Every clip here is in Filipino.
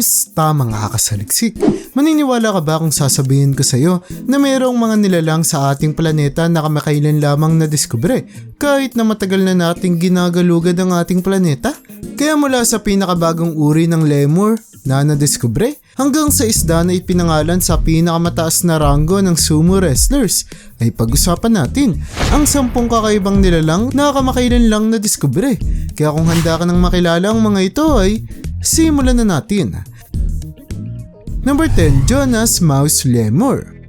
Kamusta mga kasaliksik? Maniniwala ka ba kung sasabihin ko sa'yo na mayroong mga nilalang sa ating planeta na kamakailan lamang na-discover kahit na matagal na nating ginagalugad ang ating planeta? Kaya mula sa pinakabagong uri ng lemur na nadiskubre hanggang sa isda na ipinangalan sa pinakamataas na ranggo ng sumo wrestlers ay pag-usapan natin ang sampung kakaibang nilalang na kamakailan lang nadiskubre. Kaya kung handa ka nang makilala ang mga ito ay simulan na natin. Number 10, Jonas Mouse Lemur.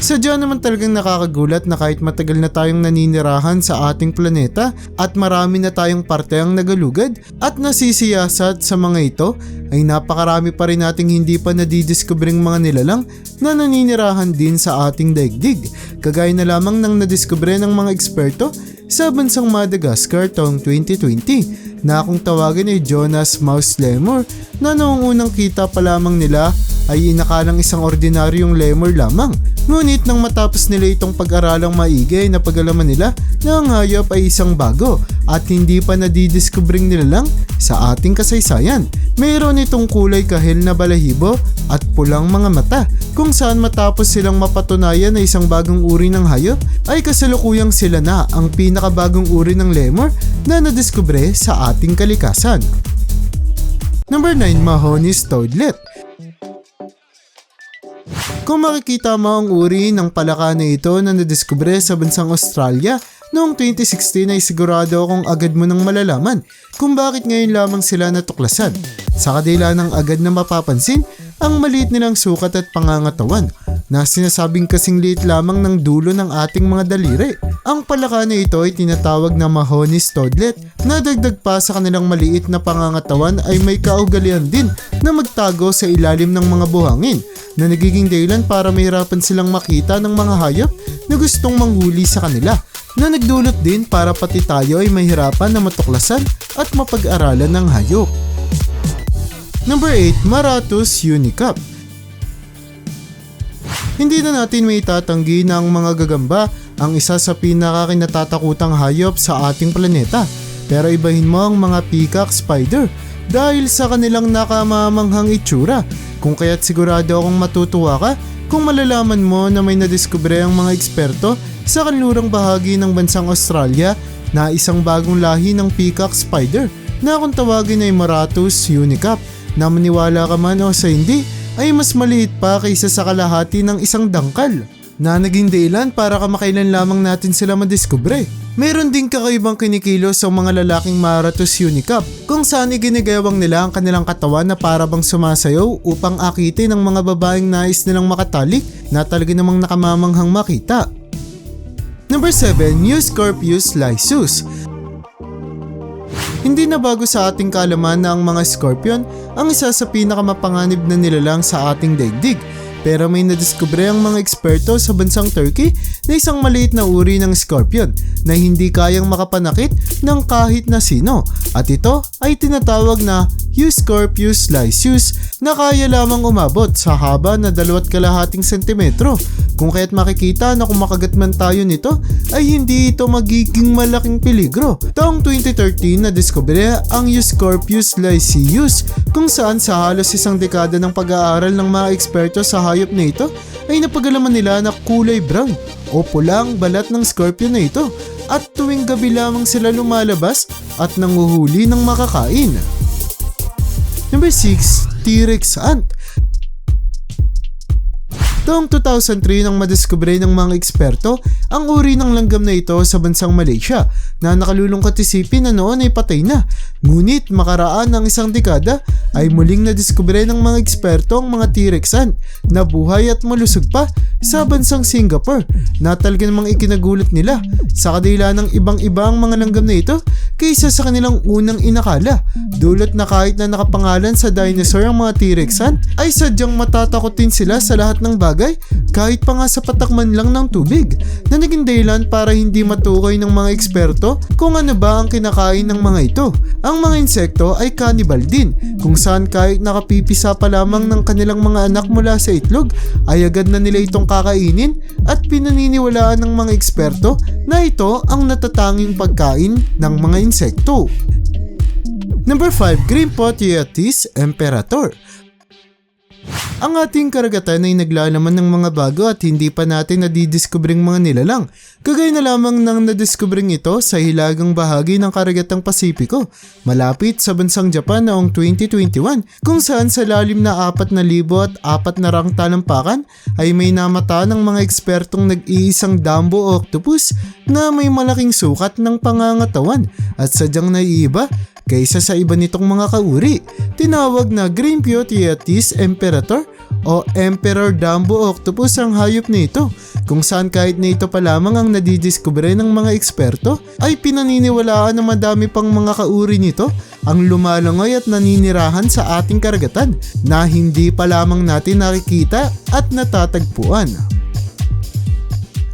Sadya naman talagang nakakagulat na kahit matagal na tayong naninirahan sa ating planeta at marami na tayong parte ang nagalugad at nasisiyasat sa mga ito ay napakarami pa rin nating hindi pa nadidiskubring mga nilalang na naninirahan din sa ating daigdig. Kagaya na lamang ng nadiskubre ng mga eksperto sa bansang Madagascar taong 2020 na kung tawagin ay Jonas Mouse Lemur na noong unang kita pa lamang nila ay inakalang isang ordinaryong lemur lamang. Ngunit nang matapos nila itong pag-aralang maigi na pag-alaman nila na ang hayop ay isang bago at hindi pa nadidiskubring nila lang sa ating kasaysayan. Mayroon itong kulay kahil na balahibo at pulang mga mata kung saan matapos silang mapatunayan na isang bagong uri ng hayop ay kasalukuyang sila na ang pinakabagong uri ng lemur na nadiskubre sa ating kalikasan. Number 9, Mahoney's Toadlet. Kung makikita mo ang uri ng palaka na ito na nadiskubre sa bansang Australia noong 2016 ay sigurado akong agad mo nang malalaman kung bakit ngayon lamang sila natuklasan. Sa kadila ng agad na mapapansin ang maliit nilang sukat at pangangatawan na sinasabing kasing liit lamang ng dulo ng ating mga daliri. Ang palaka na ito ay tinatawag na Mahoney's Toadlet na dagdag pa sa kanilang maliit na pangangatawan ay may kaugalian din na magtago sa ilalim ng mga buhangin na nagiging dahilan para mahirapan silang makita ng mga hayop na gustong manghuli sa kanila na nagdulot din para pati tayo ay mahirapan na matuklasan at mapag-aralan ng hayop. Number 8, Maratus Unicap. Hindi na natin may tatanggi na ang mga gagamba ang isa sa pinakakinatatakutang hayop sa ating planeta. Pero ibahin mo ang mga peacock spider dahil sa kanilang nakamamanghang itsura. Kung kaya't sigurado akong matutuwa ka kung malalaman mo na may nadiskubre ang mga eksperto sa kanlurang bahagi ng bansang Australia na isang bagong lahi ng peacock spider na kung tawagin ay Maratus unicap na maniwala ka man o sa hindi ay mas maliit pa kaysa sa kalahati ng isang dangkal na naging dahilan para kamakailan lamang natin sila madiskubre. Meron din kakaibang kinikilos sa mga lalaking Maratus Unicap kung saan iginagawang nila ang kanilang katawan na para bang sumasayaw upang akitin ng mga babaeng nais nilang makatalik na talaga namang nakamamanghang makita. Number 7, Euscorpius lysus. Hindi na bago sa ating kaalaman na ang mga scorpion ang isa sa pinakamapanganib na nilalang sa ating daigdig. Pero may nadiskubre ang mga eksperto sa bansang Turkey na isang maliit na uri ng scorpion na hindi kayang makapanakit ng kahit na sino. At ito ay tinatawag na Euscorpius lysius na kaya lamang umabot sa haba na dalawat kalahating sentimetro. Kung kaya't makikita na kung makagat man tayo nito ay hindi ito magiging malaking peligro. Taong 2013 na diskubre ang Euscorpius lysius kung saan sa halos isang dekada ng pag-aaral ng mga eksperto sa hayop na ito ay napagalaman nila na kulay brown o pulang balat ng scorpion na ito at tuwing gabi lamang sila lumalabas at nanguhuli ng makakain. Number 6, T-Rex Ant. Taong 2003 nang madiskubre ng mga eksperto ang uri ng langgam na ito sa bansang Malaysia na nakalulungkot isipin na noon ay patay na. Ngunit makaraan ng isang dekada ay muling nadiskubre ng mga eksperto ang mga T-Rex ant na buhay at malusog pa sa bansang Singapore na talaga namang ikinagulat nila sa kadila ng ibang ibang mga langgam na ito kaysa sa kanilang unang inakala. Dulot na kahit na nakapangalan sa dinosaur ang mga T-Rex ant ay sadyang matatakotin sila sa lahat ng bagay kahit pa nga sa patakman lang ng tubig na naging dahilan para hindi matukoy ng mga eksperto kung ano ba ang kinakain ng mga ito. Ang mga insekto ay cannibal din kung saan kahit nakapipisa pa lamang ng kanilang mga anak mula sa itlog ay agad na nila itong kakainin at pinaniniwalaan ng mga eksperto na ito ang natatanging pagkain ng mga insekto. Number 5, Green Potiotis Imperator. Ang ating karagatan ay naglalaman ng mga bago at hindi pa natin nadidiscovering mga nilalang. Kagaya na lamang nang nadiscovering ito sa hilagang bahagi ng karagatang Pasipiko, malapit sa bansang Japan noong 2021, kung saan sa lalim na 4,000 at 4 na rang talampakan ay may namata ng mga ekspertong nag-iisang Dumbo octopus na may malaking sukat ng pangangatawan at sadyang naiiba kaysa sa iba nitong mga kauri. Tinawag na Green Potiotis Imperator o Emperor Dumbo Octopus ang hayop nito kung saan kahit na ito pa lamang ang nadidiskubre ng mga eksperto ay pinaniniwalaan ng madami pang mga kauri nito ang lumalangoy at naninirahan sa ating karagatan na hindi pa lamang natin nakikita at natatagpuan.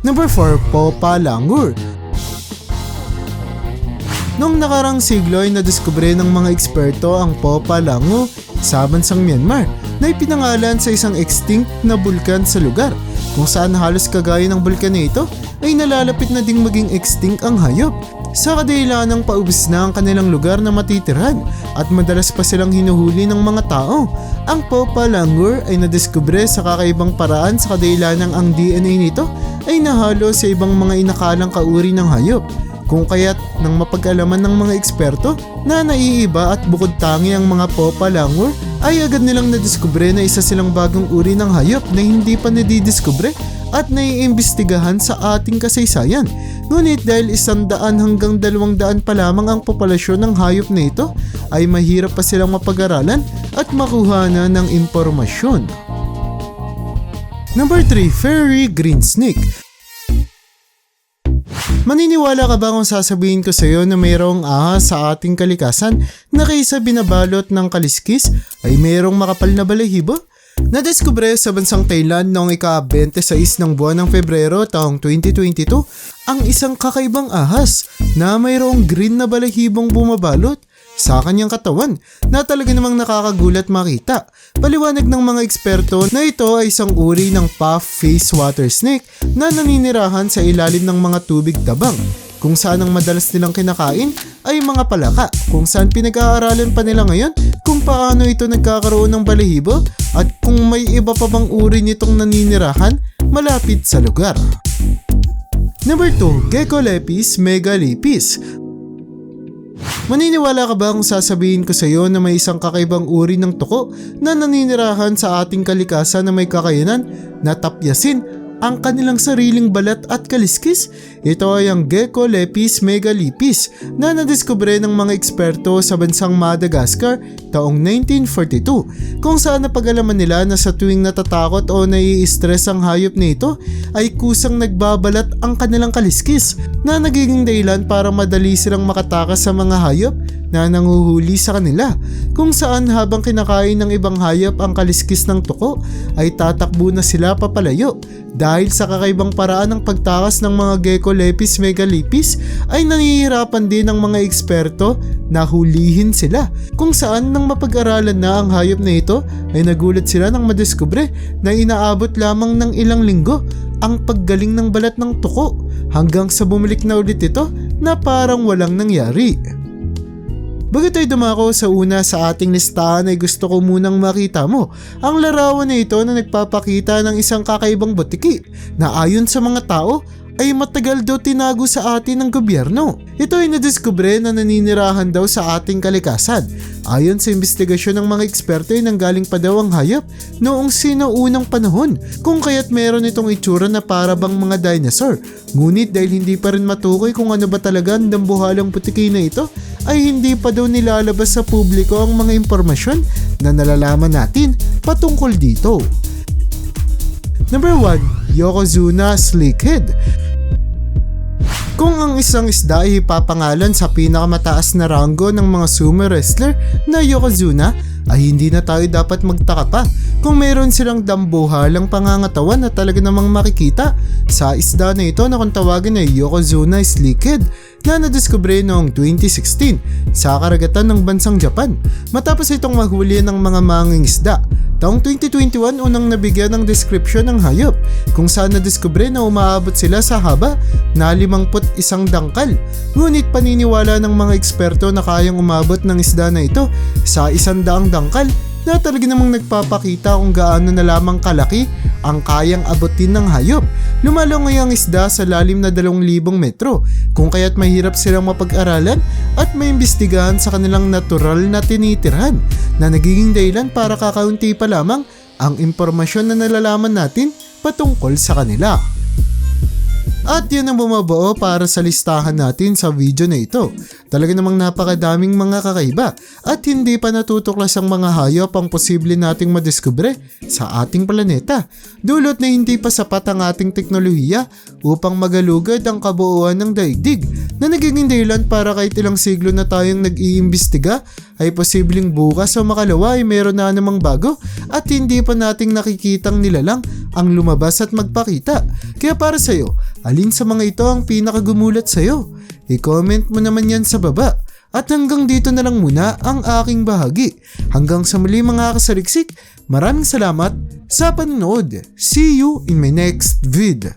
Number 4, Popa Langur Noong nakarang siglo ay nadiskubre ng mga eksperto ang Popa Langu sa bansang Myanmar na ipinangalan sa isang extinct na bulkan sa lugar kung saan halos kagaya ng bulkan na ito ay nalalapit na ding maging extinct ang hayop sa kadahilan ng paubos na ang kanilang lugar na matitirhan at madalas pa silang hinuhuli ng mga tao. Ang Popa Langur ay nadiskubre sa kakaibang paraan sa kadahilan ng ang DNA nito ay nahalo sa ibang mga inakalang kauri ng hayop kung kaya't nang mapag-alaman ng mga eksperto na naiiba at bukod tangi ang mga popa langur ay agad nilang nadiskubre na isa silang bagong uri ng hayop na hindi pa nadidiskubre at naiimbestigahan sa ating kasaysayan. Ngunit dahil isang daan hanggang dalawang daan pa lamang ang populasyon ng hayop na ito ay mahirap pa silang mapag-aralan at makuha na ng impormasyon. Number 3, Fairy Green Snake Maniniwala ka ba kung sasabihin ko sa iyo na mayroong ahas sa ating kalikasan na kaysa binabalot ng kaliskis ay mayroong makapal na balahibo? Nadiskubre sa bansang Thailand noong ika-26 ng buwan ng Pebrero taong 2022 ang isang kakaibang ahas na mayroong green na balahibong bumabalot sa kanyang katawan na talaga namang nakakagulat makita. Paliwanag ng mga eksperto na ito ay isang uri ng puff face water snake na naninirahan sa ilalim ng mga tubig tabang kung saan ang madalas nilang kinakain ay mga palaka kung saan pinag-aaralan pa nila ngayon kung paano ito nagkakaroon ng balahibo at kung may iba pa bang uri nitong naninirahan malapit sa lugar. Number 2, Geckolepis megalipis Maniniwala ka ba kung sasabihin ko sa iyo na may isang kakaibang uri ng tuko na naninirahan sa ating kalikasan na may kakayanan na tapyasin ang kanilang sariling balat at kaliskis. Ito ay ang Gecko lepis megalipis na nadiskubre ng mga eksperto sa bansang Madagascar taong 1942 kung saan napagalaman nila na sa tuwing natatakot o nai-stress ang hayop na ito ay kusang nagbabalat ang kanilang kaliskis na nagiging dahilan para madali silang makatakas sa mga hayop na nanguhuli sa kanila kung saan habang kinakain ng ibang hayop ang kaliskis ng tuko ay tatakbo na sila papalayo dahil sa kakaibang paraan ng pagtakas ng mga gecko lepis megalipis ay nanihirapan din ng mga eksperto na hulihin sila kung saan nang mapag-aralan na ang hayop na ito ay nagulat sila nang madiskubre na inaabot lamang ng ilang linggo ang paggaling ng balat ng tuko hanggang sa bumalik na ulit ito na parang walang nangyari. Bago tayo dumako sa una sa ating listahan ay gusto ko munang makita mo ang larawan na ito na nagpapakita ng isang kakaibang butiki na ayon sa mga tao ay matagal daw tinago sa atin ng gobyerno. Ito ay nadiskubre na naninirahan daw sa ating kalikasan. Ayon sa investigasyon ng mga eksperto ay nanggaling pa daw ang hayop noong sinaunang panahon kung kaya't meron itong itsura na para bang mga dinosaur. Ngunit dahil hindi pa rin matukoy kung ano ba talaga ang dambuhalang putiki na ito ay hindi pa daw nilalabas sa publiko ang mga impormasyon na nalalaman natin patungkol dito. Number 1, Yokozuna Slickhead kung ang isang isda ay ipapangalan sa pinakamataas na ranggo ng mga sumo wrestler na Yokozuna, ay hindi na tayo dapat magtaka pa kung mayroon silang dambuhalang pangangatawan na talaga namang makikita sa isda na ito na kung tawagin ay Yokozuna Slickhead na nadiskubre noong 2016 sa karagatan ng bansang Japan matapos itong mahuli ng mga manging isda Taong 2021 unang nabigyan ng description ng hayop kung saan nadiskubre na umaabot sila sa haba na 51 dangkal. Ngunit paniniwala ng mga eksperto na kayang umabot ng isda na ito sa isang daang dangkal na talaga namang nagpapakita kung gaano na lamang kalaki ang kayang abutin ng hayop. Lumalungoy ang isda sa lalim na 2,000 metro kung kaya't mahirap silang mapag-aralan at maimbestigahan sa kanilang natural na tinitirhan na nagiging dahilan para kakaunti pa lamang ang impormasyon na nalalaman natin patungkol sa kanila. At yun ang bumabuo para sa listahan natin sa video na ito. Talaga namang napakadaming mga kakaiba at hindi pa natutuklas ang mga hayop ang posible nating madiskubre sa ating planeta. Dulot na hindi pa sapat ang ating teknolohiya upang magalugad ang kabuuan ng daigdig na nagiging dahilan para kahit ilang siglo na tayong nag-iimbestiga ay posibleng bukas o makalawa ay meron na namang bago at hindi pa nating nakikitang nilalang ang lumabas at magpakita. Kaya para sa'yo, alin sa mga ito ang pinakagumulat sa'yo? I-comment mo naman yan sa baba. At hanggang dito na lang muna ang aking bahagi. Hanggang sa muli mga kasaliksik, maraming salamat sa panonood. See you in my next vid.